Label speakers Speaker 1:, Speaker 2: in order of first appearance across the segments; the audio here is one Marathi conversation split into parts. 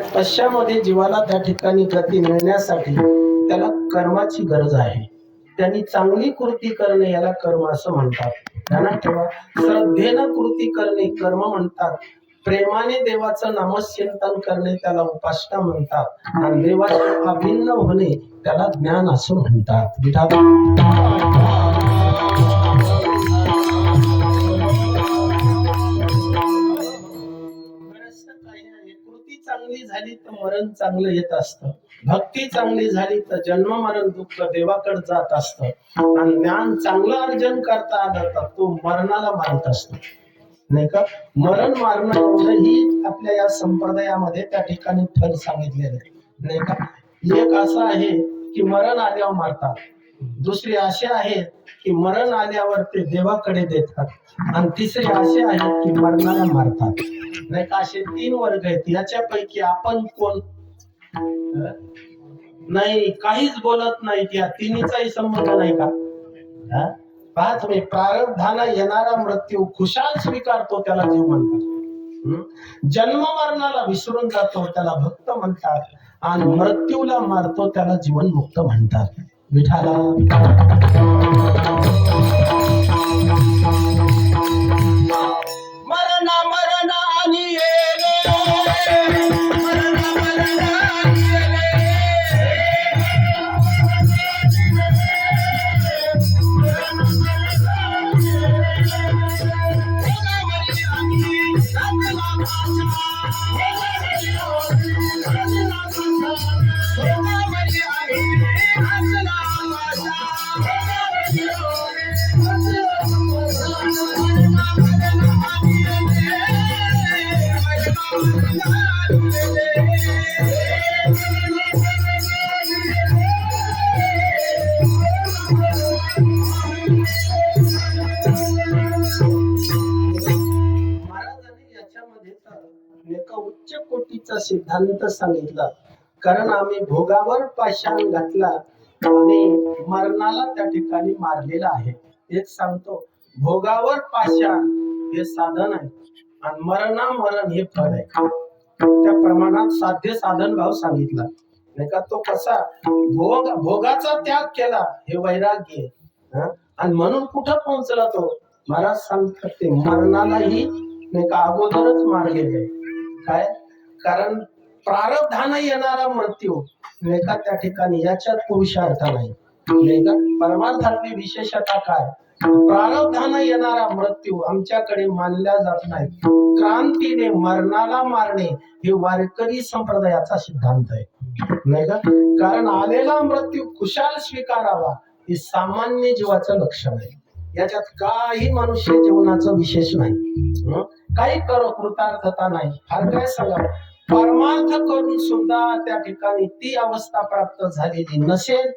Speaker 1: कशामध्ये जीवाला त्या ठिकाणी गती मिळण्यासाठी त्याला कर्माची गरज आहे. त्यांनी चांगली कृती करणे याला कर्म असं म्हणतात. ध्यानात ठेवा. श्रद्धेनं कृती करणे कर्म म्हणतात. प्रेमाने देवाचं नामचिंतन करणे त्याला उपासना म्हणतात. आणि देवाचे अभिन्न होणे त्याला ज्ञान असं म्हणतात. झाली तर मरण चांगलं येत असतं. भक्ती चांगली झाली तर जन्म मरण दुःख देवाकडे जात असतं. आणि ज्ञान चांगलं अर्जन करता आलं तो मरणाला मारत असतो. नाही का? मरण मारणं एवढंही आपल्या या संप्रदायामध्ये त्या ठिकाणी फल सांगितलेलं आहे. नाही का? एक असं आहे की मरण आल्यावर मारतात. दुसरे अशी आहेत की मरण आल्यावर ते देवाकडे देतात. आणि तिसरे अशी आहेत की मरणाला मारतात. नाही का असे तीन वर्ग आहेत. याच्यापैकी आपण कोण? नाही काहीच बोलत नाही की तिन्हीचाही संबंध नाही का? पहा तुम्ही प्रारब्धाना येणारा मृत्यू खुशाल स्वीकारतो त्याला जीव म्हणतात. जन्म मरणाला विसरून जातो त्याला भक्त म्हणतात. आणि मृत्यूला मारतो त्याला जीवन मुक्त म्हणतात. विठाला
Speaker 2: मरण
Speaker 1: सिद्धांत सांगितला. कारण आम्ही भोगावर पाषाण घातला आणि मरणाला त्या ठिकाणी मारलेला आहे. एक सांगतो भोगावर पाषाण हे साधन आहे आणि मरणा मरण हे फळ आहे. त्या प्रमाणात साध्य साधन भाव सांगितला. नाही का? तो कसा भोग भोगाचा त्याग केला हे वैराग्य आणि म्हणून कुठं पोहोचला तो? महाराज सांगतात ते मरणालाही नाही का अगोदरच मारलेले काय? कारण प्रारब्धानं येणारा मृत्यू नाही का त्या ठिकाणी याच्यात पुरुषार्थ नाही. परमार्थातली विशेषता काय? प्रारब्धानं येणारा मृत्यू आमच्याकडे मानला जात नाही. क्रांतीने मरणाला मारणे हे वारकरी संप्रदायाचा सिद्धांत आहे. नाही का? कारण आलेला मृत्यू कुशाल स्वीकारावा हे सामान्य जीवाचं लक्षण आहे. याच्यात काही मनुष्य जीवनाचं विशेष नाही. काही करो कृतार्थता नाही. फार काय सांगा परमार्थ करून सुद्धा त्या ठिकाणी ती अवस्था प्राप्त झालेली नसेल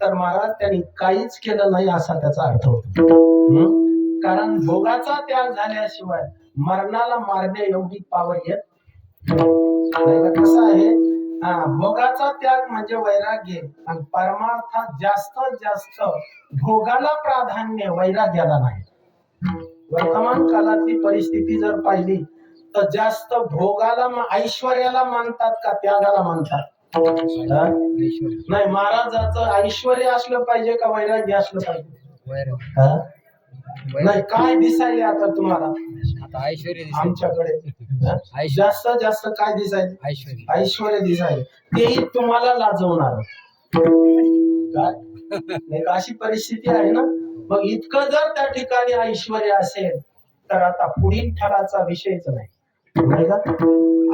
Speaker 1: तर महाराज त्यांनी काहीच केलं नाही असा त्याचा अर्थ होतो. कारण भोगाचा त्याग झाल्याशिवाय मरणाला मारणे एवढी पावर येत कसं आहे हा भोगाचा त्याग म्हणजे वैराग्य आणि परमार्थात जास्तीत जास्त भोगाला प्राधान्य वैराग्याला नाही. वर्तमान काळातली परिस्थिती जर पाहिली तर जास्त भोगाला ऐश्वर्याला मानतात का त्यागाला मानतात? नाही महाराजाचं ऐश्वर असलं पाहिजे का वैराग्य असलं पाहिजे? नाही काय दिसायले आता तुम्हाला. आमच्याकडे. जास्त जास्त काय दिसायले?
Speaker 3: ऐश्वर्य.
Speaker 1: ऐश्वर्य दिसायले. तेही तुम्हाला लाजवणार. काय? अशी परिस्थिती आहे ना? मग इतकं जर त्या ठिकाणी ऐश्वर्य असेल तर आता पुढील ठराचा विषयच नाही.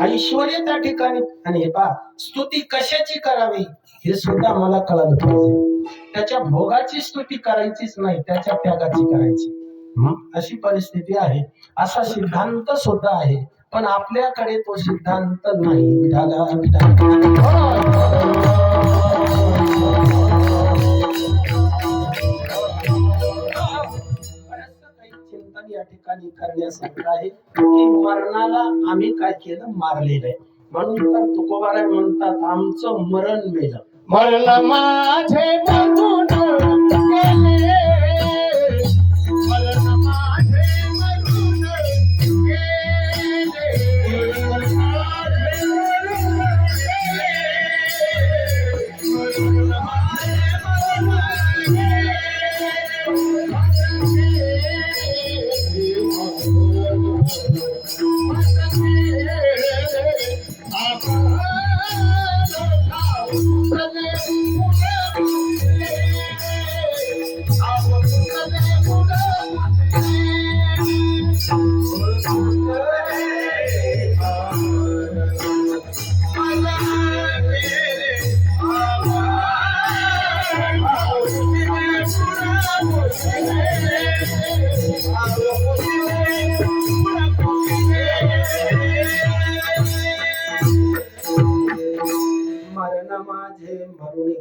Speaker 1: ऐश्वर त्या ठिकाणी. आणि हे पहा स्तुती कशाची करावी हे सुद्धा मला कळालं पाहिजे. त्याच्या भोगाची स्तुती करायचीच नाही त्याच्या त्यागाची करायची. अशी परिस्थिती आहे. असा सिद्धांत सुद्धा आहे. पण आपल्याकडे तो सिद्धांत नाही. हो! काही या ठिकाणी करण्यासारखं आहे की मरणाला आम्ही काय केलं? मारलेलं आहे. म्हणून तर तुकोबाराय म्हणतात आमचं मरण मेलं.
Speaker 2: मरण माझे मरून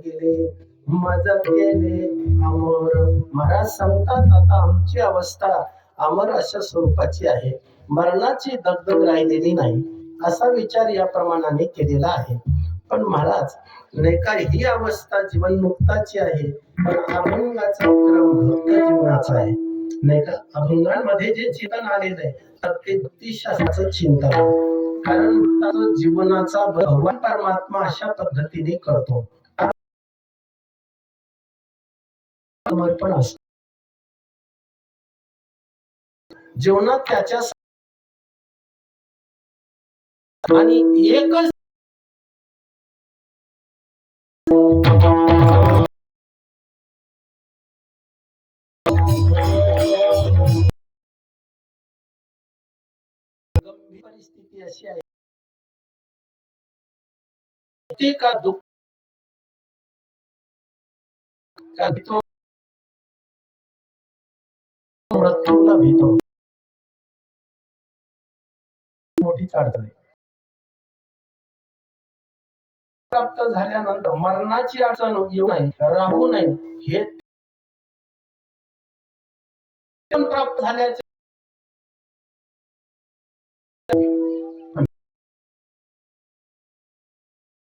Speaker 2: गेले
Speaker 1: मजब गेले अमोर. मरा सांगतात आता आमची अवस्था. अमर अशा स्वरूपाची आहे. मरणाची दगदग राहिलेली नाही. असा विचार या प्रमाणाने केलेला आहे. पण महाराज नेका ही अवस्था जीवनमुक्ताची आहे. पण अभंगाचा भक्त जीवनाचा आहे. नाही का अभंगांमध्ये जे चिंतन आलेलं आहे तर ते भक्तिशास्त्राचं चिंतन आहे. कारण जीवनाचा भगवान परमात्मा अशा पद्धतीने करतो. समर्पण असतो जीवनात त्याच्या आणि एकच गंभीर परिस्थिती अशी आहे. ते का दुःख का भीतो? मृत्यूला भीतो मोठीच अडचण आहे प्राप्त झाल्यानंतर मरणाची अडचण येऊ नये राहू नये हे प्राप्त झाल्याचे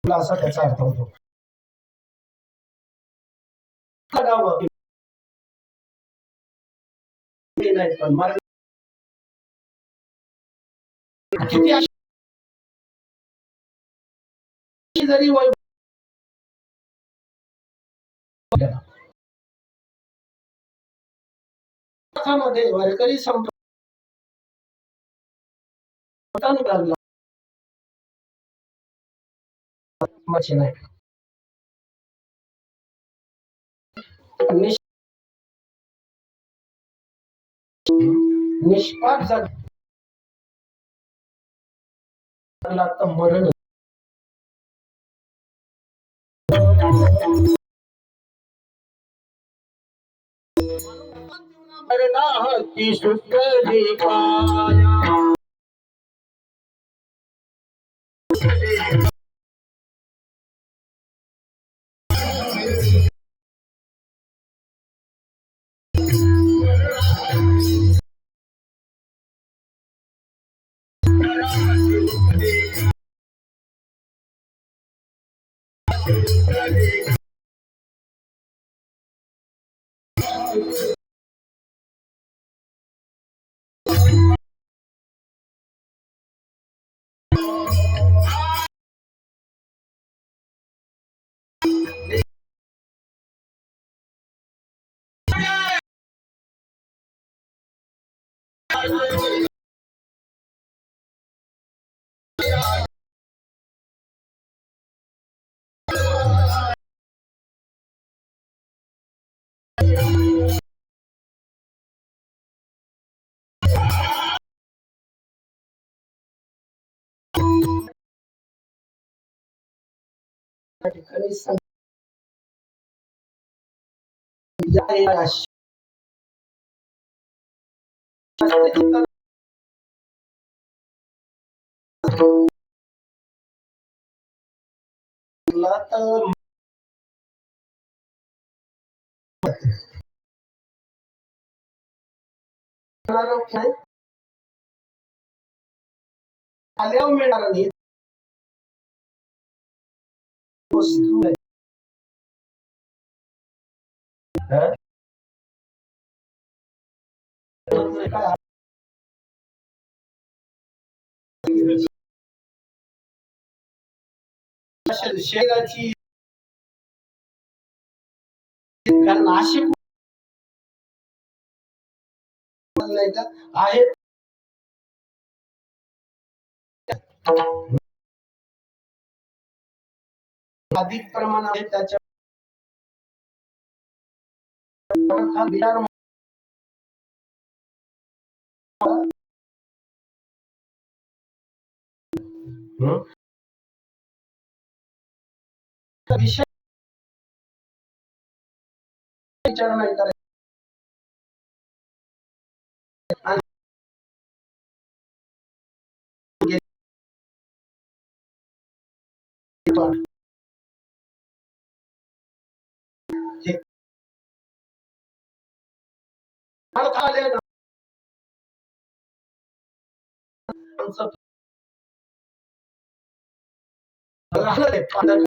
Speaker 1: असा त्याचा अर्थ होतो. नाही पण मरण किती जरी वयमध्ये वारकरी संप्रदाय नाही निष्पाप जग लागला तर मरण
Speaker 2: मरणाची सुटली काया
Speaker 1: त्या ठिकाणी सं- या- तर मिळणार नाही. आल्यावर मिळणार नाही वस्तू आहे. हं? काय शे- शरीराची कारण नाशिक नाही का आहेत अधिक प्रमाणात आहे त्याच्या हा बिहार हं? विषय विचार नाही करायचा आणि आले ना आमचं राहिलं ते पांढरं.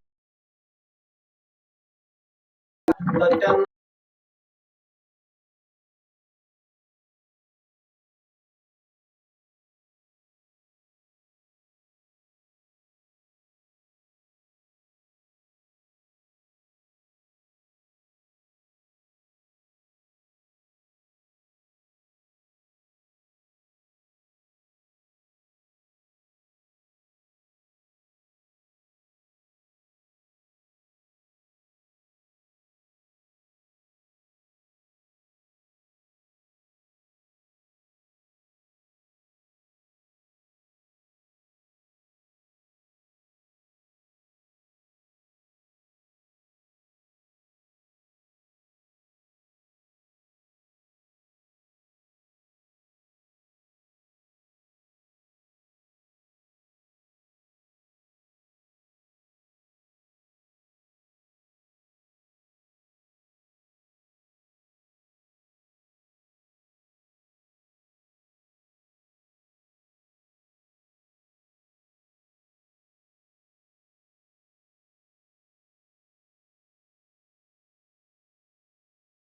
Speaker 1: तर त्यांना